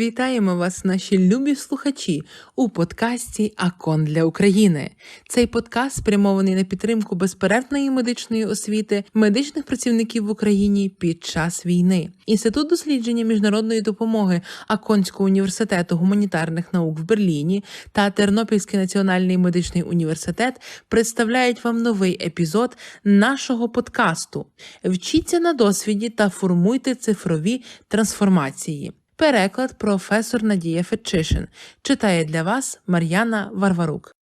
Вітаємо вас, наші любі слухачі, у подкасті Акон для України. Цей подкаст спрямований на підтримку безперервної медичної освіти медичних працівників в Україні під час війни. Інститут дослідження міжнародної допомоги Аконського університету гуманітарних наук в Берліні та Тернопільський національний медичний університет представляють вам новий епізод нашого подкасту. Вчіться на досвіді та формуйте цифрові трансформації. Переклад професор Надія Фетчишин читає для вас Мар'яна Варварук.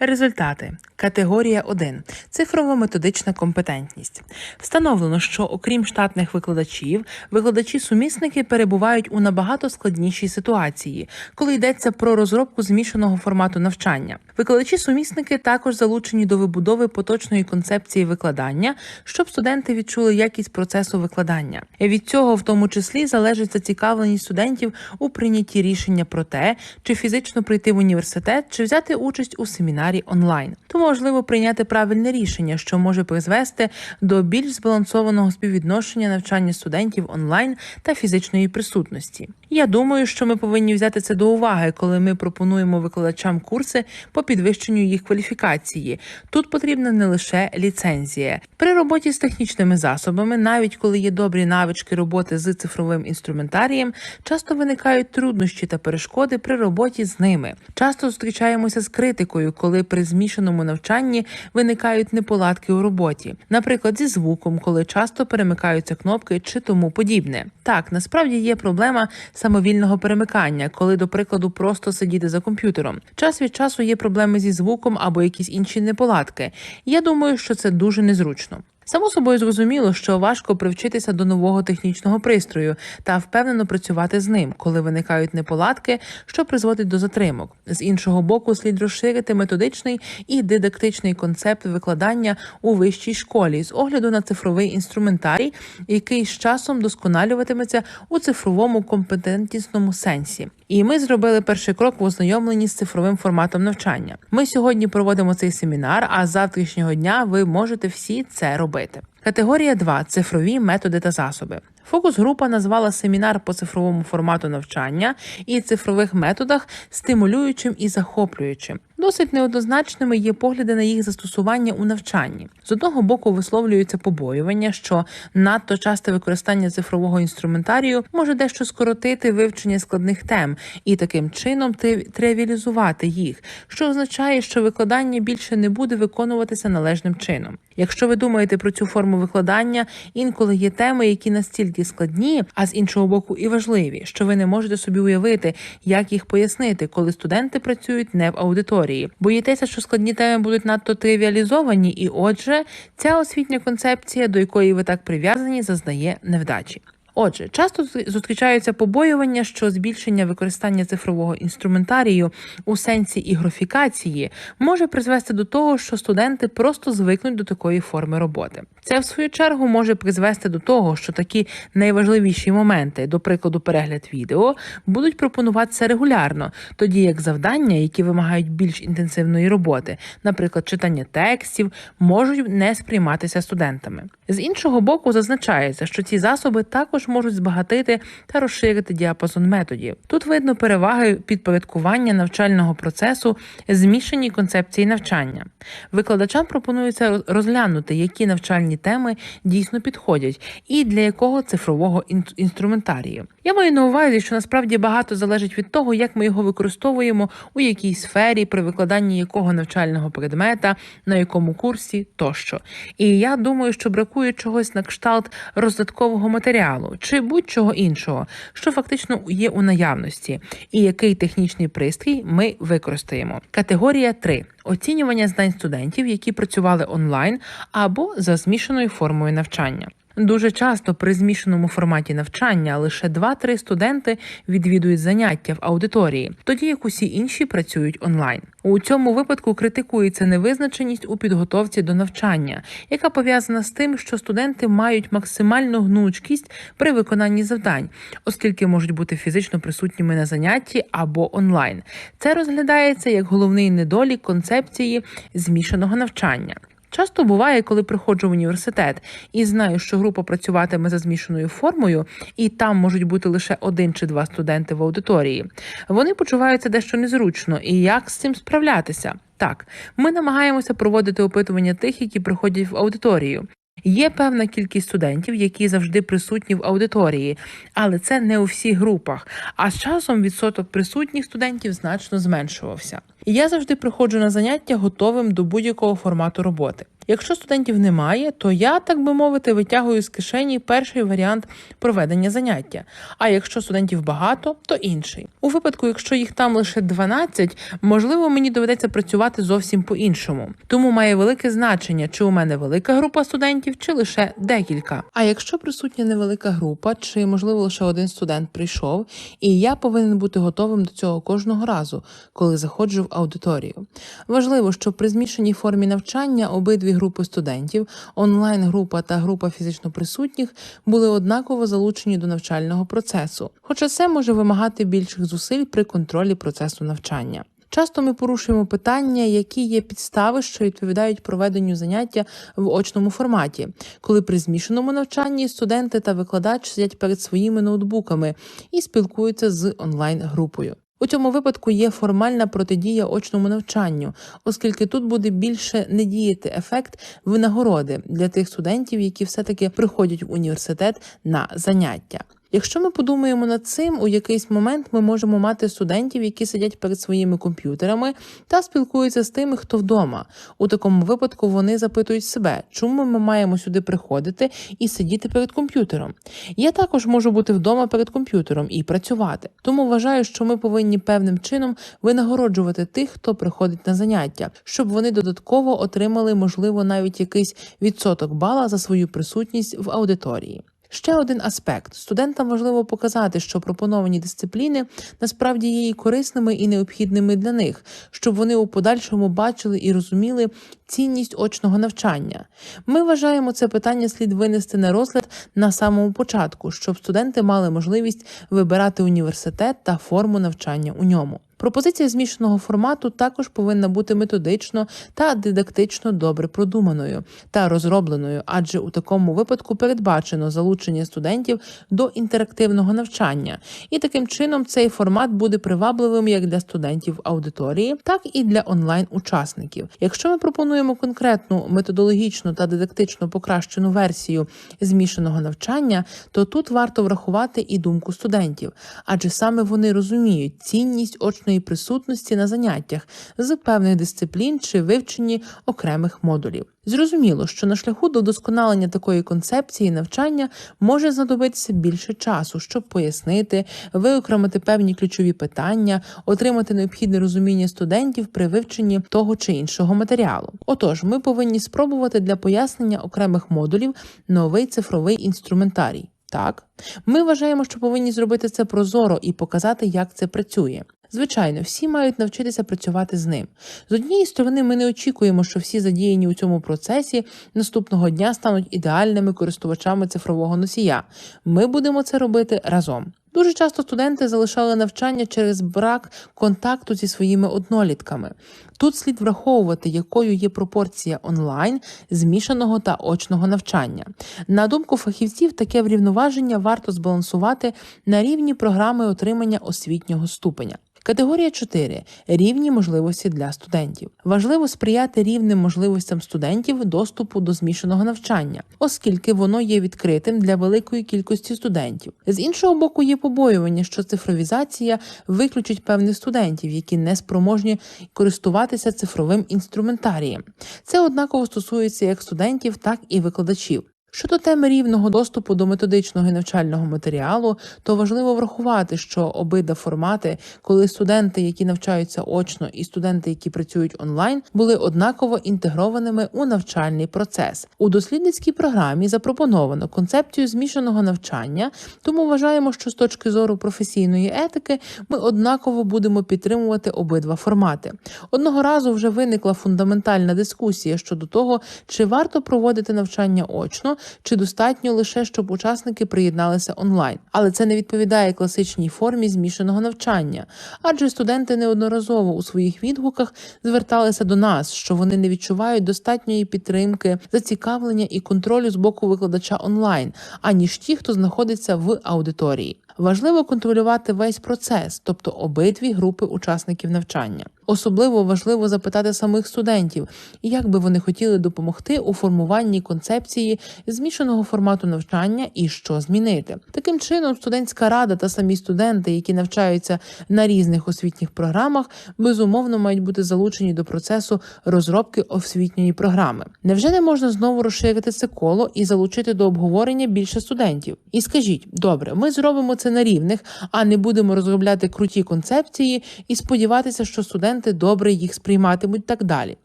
Результати. Категорія 1. Цифрово-методична компетентність. Встановлено, що окрім штатних викладачів, викладачі-сумісники перебувають у набагато складнішій ситуації, коли йдеться про розробку змішаного формату навчання. Викладачі-сумісники також залучені до вибудови поточної концепції викладання, щоб студенти відчули якість процесу викладання. Від цього, в тому числі, залежить зацікавленість студентів у прийнятті рішення про те, чи фізично прийти в університет, чи взяти участь у семінарі онлайн. Тому важливо прийняти правильне рішення, що може призвести до більш збалансованого співвідношення навчання студентів онлайн та фізичної присутності. Я думаю, що ми повинні взяти це до уваги, коли ми пропонуємо викладачам курси по підвищенню їх кваліфікації. Тут потрібна не лише ліцензія. При роботі з технічними засобами, навіть коли є добрі навички роботи з цифровим інструментарієм, часто виникають труднощі та перешкоди при роботі з ними. Часто зустрічаємося з критикою, коли при змішаному навчанні виникають неполадки у роботі, наприклад, зі звуком, коли часто перемикаються кнопки чи тому подібне. Так, насправді є проблема самовільного перемикання, коли, до прикладу, просто сидіти за комп'ютером. Час від часу є проблеми зі звуком або якісь інші неполадки. Я думаю, що це дуже незручно. Само собою зрозуміло, що важко привчитися до нового технічного пристрою та впевнено працювати з ним, коли виникають неполадки, що призводить до затримок. З іншого боку, слід розширити методичний і дидактичний концепт викладання у вищій школі з огляду на цифровий інструментарій, який з часом досконалюватиметься у цифровому компетентнісному сенсі. І ми зробили перший крок в ознайомленні з цифровим форматом навчання. Ми сьогодні проводимо цей семінар, а з завтрашнього дня ви можете всі це робити. Категорія 2. цифрові методи та засоби. Фокус-група назвала семінар по цифровому формату навчання і цифрових методах стимулюючим і захоплюючим. Досить неоднозначними є погляди на їх застосування у навчанні. З одного боку висловлюються побоювання, що надто часте використання цифрового інструментарію може дещо скоротити вивчення складних тем і таким чином тривіалізувати їх, що означає, що викладання більше не буде виконуватися належним чином. Якщо ви думаєте про цю форму викладання, інколи є теми, які настільки складні, а з іншого боку, і важливі, що ви не можете собі уявити, як їх пояснити, коли студенти працюють не в аудиторії. Боїтеся, що складні теми будуть надто тривіалізовані, і отже, ця освітня концепція, до якої ви так прив'язані, зазнає невдачі. Отже, часто зустрічаються побоювання, що збільшення використання цифрового інструментарію у сенсі ігрофікації може призвести до того, що студенти просто звикнуть до такої форми роботи. Це в свою чергу може призвести до того, що такі найважливіші моменти, до прикладу, перегляд відео, будуть пропонуватися регулярно, тоді як завдання, які вимагають більш інтенсивної роботи, наприклад, читання текстів, можуть не сприйматися студентами. З іншого боку, зазначається, що ці засоби також можуть збагатити та розширити діапазон методів. Тут видно переваги підпорядкування навчального процесу, змішані концепції навчання. Викладачам пропонується розглянути, які навчальні теми дійсно підходять, і для якого цифрового інструментарію. Я маю на увазі, що насправді багато залежить від того, як ми його використовуємо у якій сфері, при викладанні якого навчального предмета, на якому курсі тощо. І я думаю, що бракує чогось на кшталт роздаткового матеріалу чи будь-чого іншого, що фактично є у наявності, і який технічний пристрій ми використаємо. Категорія 3. оцінювання знань студентів, які працювали онлайн або за змішаною формою навчання. Дуже часто при змішаному форматі навчання лише 2-3 студенти відвідують заняття в аудиторії, тоді як усі інші працюють онлайн. У цьому випадку критикується невизначеність у підготовці до навчання, яка пов'язана з тим, що студенти мають максимальну гнучкість при виконанні завдань, оскільки можуть бути фізично присутніми на занятті або онлайн. Це розглядається як головний недолік концепції змішаного навчання. Часто буває, коли приходжу в університет і знаю, що група працюватиме за змішаною формою, і там можуть бути лише один чи два студенти в аудиторії. Вони почуваються дещо незручно, і як з цим справлятися? Так, ми намагаємося проводити опитування тих, які приходять в аудиторію. Є певна кількість студентів, які завжди присутні в аудиторії, але це не у всіх групах. А з часом відсоток присутніх студентів значно зменшувався. І я завжди приходжу на заняття готовим до будь-якого формату роботи. Якщо студентів немає, то я, так би мовити, витягую з кишені перший варіант проведення заняття. А якщо студентів багато, то інший. У випадку, якщо їх там лише 12, можливо, мені доведеться працювати зовсім по-іншому. Тому має велике значення, чи у мене велика група студентів, чи лише декілька. А якщо присутня невелика група, чи можливо лише один студент прийшов, і я повинен бути готовим до цього кожного разу, коли заходжу в аудиторію. Важливо, що при змішаній формі навчання обидві групи студентів, онлайн-група та група фізично присутніх, були однаково залучені до навчального процесу, хоча це може вимагати більших зусиль при контролі процесу навчання. Часто ми порушуємо питання, які є підстави, що відповідають проведенню заняття в очному форматі, коли при змішаному навчанні студенти та викладач сидять перед своїми ноутбуками і спілкуються з онлайн-групою. У цьому випадку є формальна протидія очному навчанню, оскільки тут буде більше не діяти ефект винагороди для тих студентів, які все-таки приходять в університет на заняття. Якщо ми подумаємо над цим, у якийсь момент ми можемо мати студентів, які сидять перед своїми комп'ютерами та спілкуються з тими, хто вдома. У такому випадку вони запитують себе, чому ми маємо сюди приходити і сидіти перед комп'ютером. Я також можу бути вдома перед комп'ютером і працювати. Тому вважаю, що ми повинні певним чином винагороджувати тих, хто приходить на заняття, щоб вони додатково отримали, можливо, навіть якийсь відсоток бала за свою присутність в аудиторії. Ще один аспект: студентам важливо показати, що пропоновані дисципліни насправді є і корисними і необхідними для них, щоб вони у подальшому бачили і розуміли цінність очного навчання. Ми вважаємо це питання слід винести на розгляд на самому початку, щоб студенти мали можливість вибирати університет та форму навчання у ньому. Пропозиція змішаного формату також повинна бути методично та дидактично добре продуманою та розробленою, адже у такому випадку передбачено залучення студентів до інтерактивного навчання, і таким чином цей формат буде привабливим як для студентів аудиторії, так і для онлайн-учасників. Якщо ми пропонуємо конкретну методологічну та дидактично покращену версію змішаного навчання, то тут варто врахувати і думку студентів, адже саме вони розуміють цінність очної присутності на заняттях з певних дисциплін чи вивченні окремих модулів. Зрозуміло, що на шляху до вдосконалення такої концепції навчання може знадобитися більше часу, щоб пояснити, виокремити певні ключові питання, отримати необхідне розуміння студентів при вивченні того чи іншого матеріалу. Отож, ми повинні спробувати для пояснення окремих модулів новий цифровий інструментарій. Так, ми вважаємо, що повинні зробити це прозоро і показати, як це працює. Звичайно, всі мають навчитися працювати з ним. З однієї сторони, ми не очікуємо, що всі задіяні у цьому процесі наступного дня стануть ідеальними користувачами цифрового носія. Ми будемо це робити разом. Дуже часто студенти залишали навчання через брак контакту зі своїми однолітками. Тут слід враховувати, якою є пропорція онлайн, змішаного та очного навчання. На думку фахівців, таке врівноваження варто збалансувати на рівні програми отримання освітнього ступеня. Категорія 4. рівні можливості для студентів. Важливо сприяти рівним можливостям студентів доступу до змішаного навчання, оскільки воно є відкритим для великої кількості студентів. З іншого боку, є побоювання, що цифровізація виключить певних студентів, які не спроможні користуватися цифровим інструментарієм. Це однаково стосується як студентів, так і викладачів. Щодо теми рівного доступу до методичного і навчального матеріалу, то важливо врахувати, що обидва формати, коли студенти, які навчаються очно, і студенти, які працюють онлайн, були однаково інтегрованими у навчальний процес. У дослідницькій програмі запропоновано концепцію змішаного навчання, тому вважаємо, що з точки зору професійної етики ми однаково будемо підтримувати обидва формати. Одного разу вже виникла фундаментальна дискусія щодо того, чи варто проводити навчання очно чи достатньо лише, щоб учасники приєдналися онлайн. Але це не відповідає класичній формі змішаного навчання, адже студенти неодноразово у своїх відгуках зверталися до нас, що вони не відчувають достатньої підтримки, зацікавлення і контролю з боку викладача онлайн, аніж ті, хто знаходиться в аудиторії. Важливо контролювати весь процес, тобто обидві групи учасників навчання. Особливо важливо запитати самих студентів, як би вони хотіли допомогти у формуванні концепції змішаного формату навчання і що змінити. Таким чином, студентська рада та самі студенти, які навчаються на різних освітніх програмах, безумовно мають бути залучені до процесу розробки освітньої програми. Невже не можна знову розширити це коло і залучити до обговорення більше студентів? І скажіть, добре, ми зробимо це на рівних, а не будемо розробляти круті концепції і сподіватися, що студенти добре їх сприйматимуть так далі.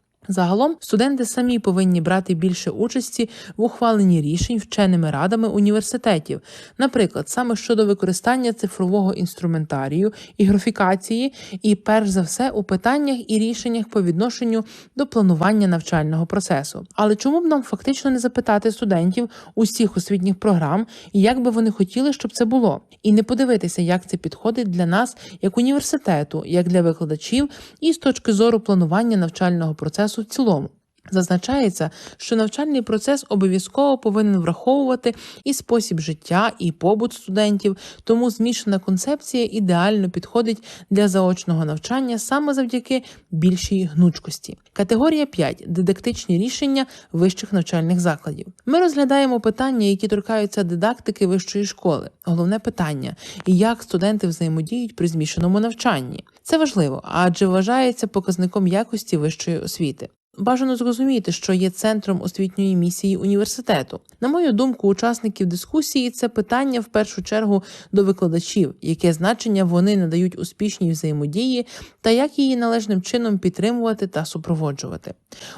Загалом студенти самі повинні брати більше участі в ухваленні рішень вченими радами університетів, наприклад, саме щодо використання цифрового інструментарію і графікації, і перш за все у питаннях і рішеннях по відношенню до планування навчального процесу. Але чому б нам фактично не запитати студентів усіх освітніх програм, і як би вони хотіли, щоб це було, і не подивитися, як це підходить для нас як університету, як для викладачів, і з точки зору планування навчального процесу в цілому. Зазначається, що навчальний процес обов'язково повинен враховувати і спосіб життя, і побут студентів, тому змішана концепція ідеально підходить для заочного навчання саме завдяки більшій гнучкості. Категорія 5. дидактичні рішення вищих навчальних закладів. Ми розглядаємо питання, які торкаються дидактики вищої школи. Головне питання як студенти взаємодіють при змішаному навчанні. Це важливо, адже вважається показником якості вищої освіти. Бажано зрозуміти, що є центром освітньої місії університету. На мою думку, учасників дискусії це питання в першу чергу до викладачів, яке значення вони надають успішній взаємодії та як її належним чином підтримувати та супроводжувати.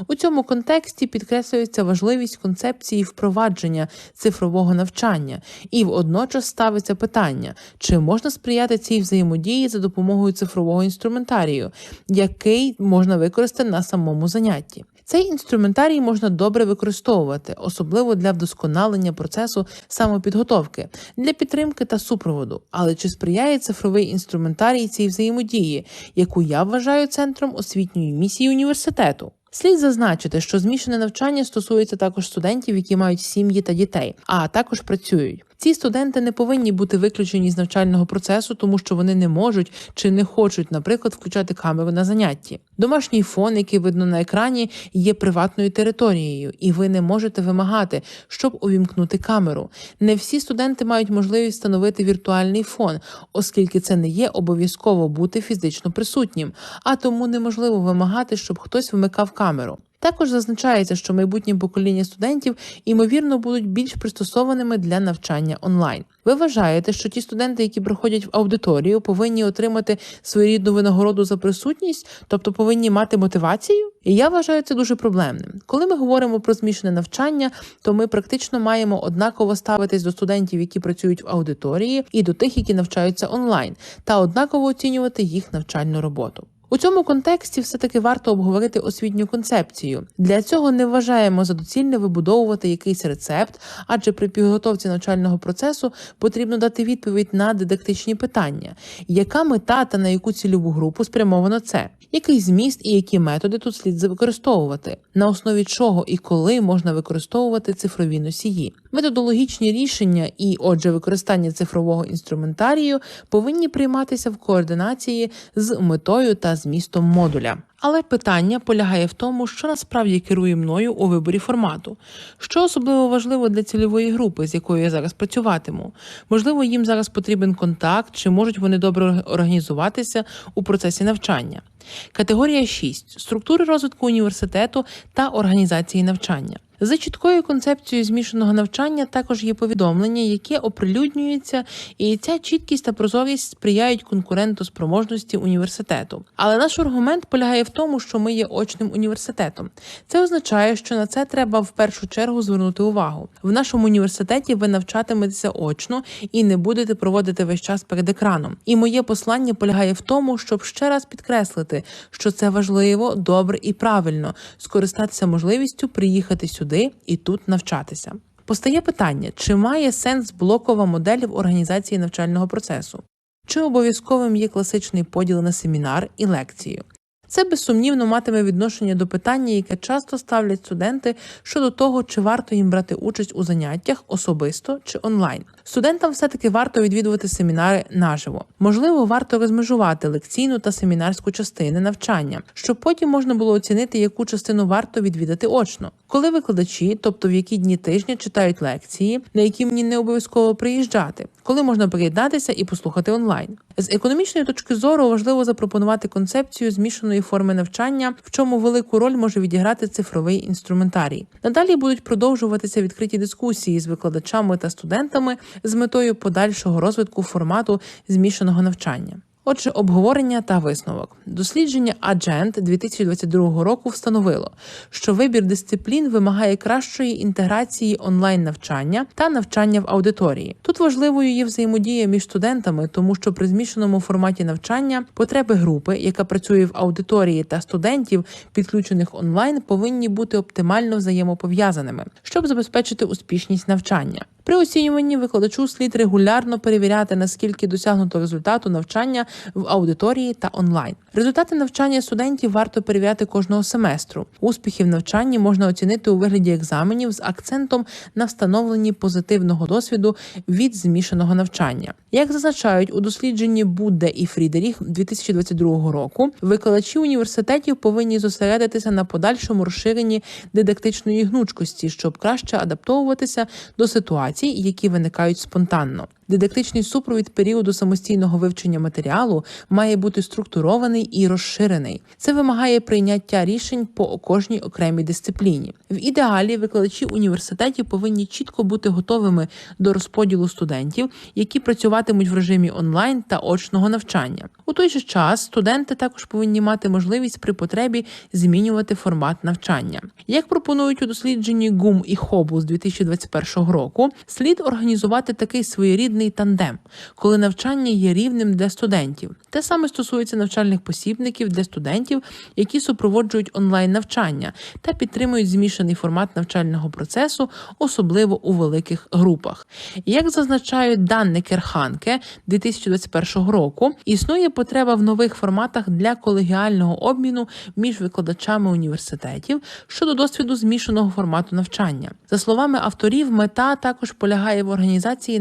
У цьому контексті підкреслюється важливість концепції впровадження цифрового навчання, і водночас ставиться питання, чи можна сприяти цій взаємодії за допомогою цифрового інструментарію, який можна використати на самому занятті. Цей інструментарій можна добре використовувати, особливо для вдосконалення процесу самопідготовки, для підтримки та супроводу. Але чи сприяє цифровий інструментарій цій взаємодії, яку я вважаю центром освітньої місії університету? Слід зазначити, що змішане навчання стосується також студентів, які мають сім'ї та дітей, а також працюють. Ці студенти не повинні бути виключені з навчального процесу, тому що вони не можуть чи не хочуть, наприклад, включати камеру на занятті. Домашній фон, який видно на екрані, є приватною територією, і ви не можете вимагати, щоб увімкнути камеру. Не всі студенти мають можливість встановити віртуальний фон, оскільки це не є обов'язково бути фізично присутнім, а тому неможливо вимагати, щоб хтось вмикав камеру. Також зазначається, що майбутнє покоління студентів ймовірно будуть більш пристосованими для навчання онлайн. Ви вважаєте, що ті студенти, які приходять в аудиторію, повинні отримати своєрідну винагороду за присутність, тобто повинні мати мотивацію? І я вважаю це дуже проблемним. Коли ми говоримо про змішане навчання, то ми практично маємо однаково ставитись до студентів, які працюють в аудиторії, і до тих, які навчаються онлайн, та однаково оцінювати їх навчальну роботу. У цьому контексті все-таки варто обговорити освітню концепцію. Для цього не вважаємо за доцільне вибудовувати якийсь рецепт, адже при підготовці навчального процесу потрібно дати відповідь на дидактичні питання, яка мета та на яку цільову групу спрямовано це, який зміст і які методи тут слід використовувати, на основі чого і коли можна використовувати цифрові носії. Методологічні рішення і, отже, використання цифрового інструментарію повинні прийматися в координації з метою та змістом модуля. Але питання полягає в тому, що насправді керує мною у виборі формату, що особливо важливо для цільової групи, з якою я зараз працюватиму. Можливо, їм зараз потрібен контакт, чи можуть вони добре організуватися у процесі навчання. Категорія 6. структури розвитку університету та організації навчання. За чіткою концепцією змішаного навчання також є повідомлення, яке оприлюднюється, і ця чіткість та прозорість сприяють конкурентоспроможності університету. Але наш аргумент полягає в тому, що ми є очним університетом. Це означає, що на це треба в першу чергу звернути увагу. В нашому університеті ви навчатиметеся очно і не будете проводити весь час перед екраном. І моє послання полягає в тому, щоб ще раз підкреслити, що це важливо, добре і правильно скористатися можливістю приїхати сюди і тут навчатися. Постає питання, чи має сенс блокова модель в організації навчального процесу? Чи обов'язковим є класичний поділ на семінар і лекцію? Це безсумнівно матиме відношення до питання, яке часто ставлять студенти щодо того, чи варто їм брати участь у заняттях особисто чи онлайн. Студентам все-таки варто відвідувати семінари наживо. Можливо, варто розмежувати лекційну та семінарську частини навчання, щоб потім можна було оцінити, яку частину варто відвідати очно. Коли викладачі, тобто в які дні тижня читають лекції, на які мені не обов'язково приїжджати, коли можна приєднатися і послухати онлайн. З економічної точки зору важливо запропонувати концепцію змішаної форми навчання, в чому велику роль може відіграти цифровий інструментарій. Надалі будуть продовжуватися відкриті дискусії з викладачами та студентами з метою подальшого розвитку формату змішаного навчання. Отже, обговорення та висновок. Дослідження Agent 2022 року встановило, що вибір дисциплін вимагає кращої інтеграції онлайн навчання та навчання в аудиторії. Тут важливою є взаємодія між студентами, тому що при змішаному форматі навчання потреби групи, яка працює в аудиторії, та студентів, підключених онлайн, повинні бути оптимально взаємопов'язаними, щоб забезпечити успішність навчання. При оцінюванні викладачу слід регулярно перевіряти, наскільки досягнуто результату навчання в аудиторії та онлайн. Результати навчання студентів варто перевіряти кожного семестру. Успіхи в навчанні можна оцінити у вигляді екзаменів з акцентом на встановленні позитивного досвіду від змішаного навчання. Як зазначають у дослідженні Будде і Фрідеріх 2022 року, викладачі університетів повинні зосередитися на подальшому розширенні дидактичної гнучкості, щоб краще адаптовуватися до ситуацій, які виникають спонтанно. Дидактичний супровід періоду самостійного вивчення матеріалу має бути структурований і розширений. Це вимагає прийняття рішень по кожній окремій дисципліні. В ідеалі викладачі університетів повинні чітко бути готовими до розподілу студентів, які працюватимуть в режимі онлайн та очного навчання. У той же час студенти також повинні мати можливість при потребі змінювати формат навчання. Як пропонують у дослідженні ГУМ і ХОБУ з 2021 року, слід організувати такий своєрідний тандем, коли навчання є рівним для студентів. Те саме стосується навчальних посібників для студентів, які супроводжують онлайн навчання та підтримують змішаний формат навчального процесу, особливо у великих групах. Як зазначають дані Керханке 2021 року, існує потреба в нових форматах для колегіального обміну між викладачами університетів щодо досвіду змішаного формату навчання. За словами авторів, мета також полягає в організації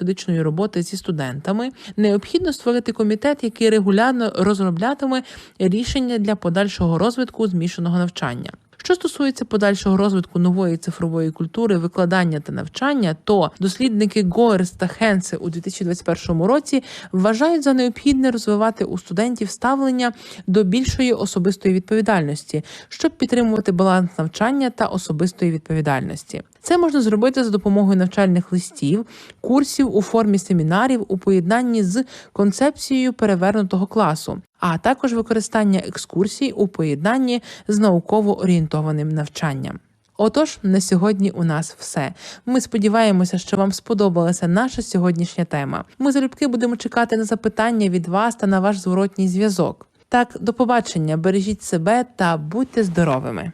навчально-методичної роботи зі студентами. Необхідно створити комітет, який регулярно розроблятиме рішення для подальшого розвитку змішаного навчання. Що стосується подальшого розвитку нової цифрової культури, викладання та навчання, то дослідники Гоерс та Хенсе у 2021 році вважають за необхідне розвивати у студентів ставлення до більшої особистої відповідальності, щоб підтримувати баланс навчання та особистої відповідальності. Це можна зробити за допомогою навчальних листів, курсів у формі семінарів у поєднанні з концепцією перевернутого класу, а також використання екскурсій у поєднанні з науково орієнтованим навчанням. Отож, на сьогодні у нас все. Ми сподіваємося, що вам сподобалася наша сьогоднішня тема. Ми залюбки будемо чекати на запитання від вас та на ваш зворотній зв'язок. Так, до побачення, бережіть себе та будьте здоровими.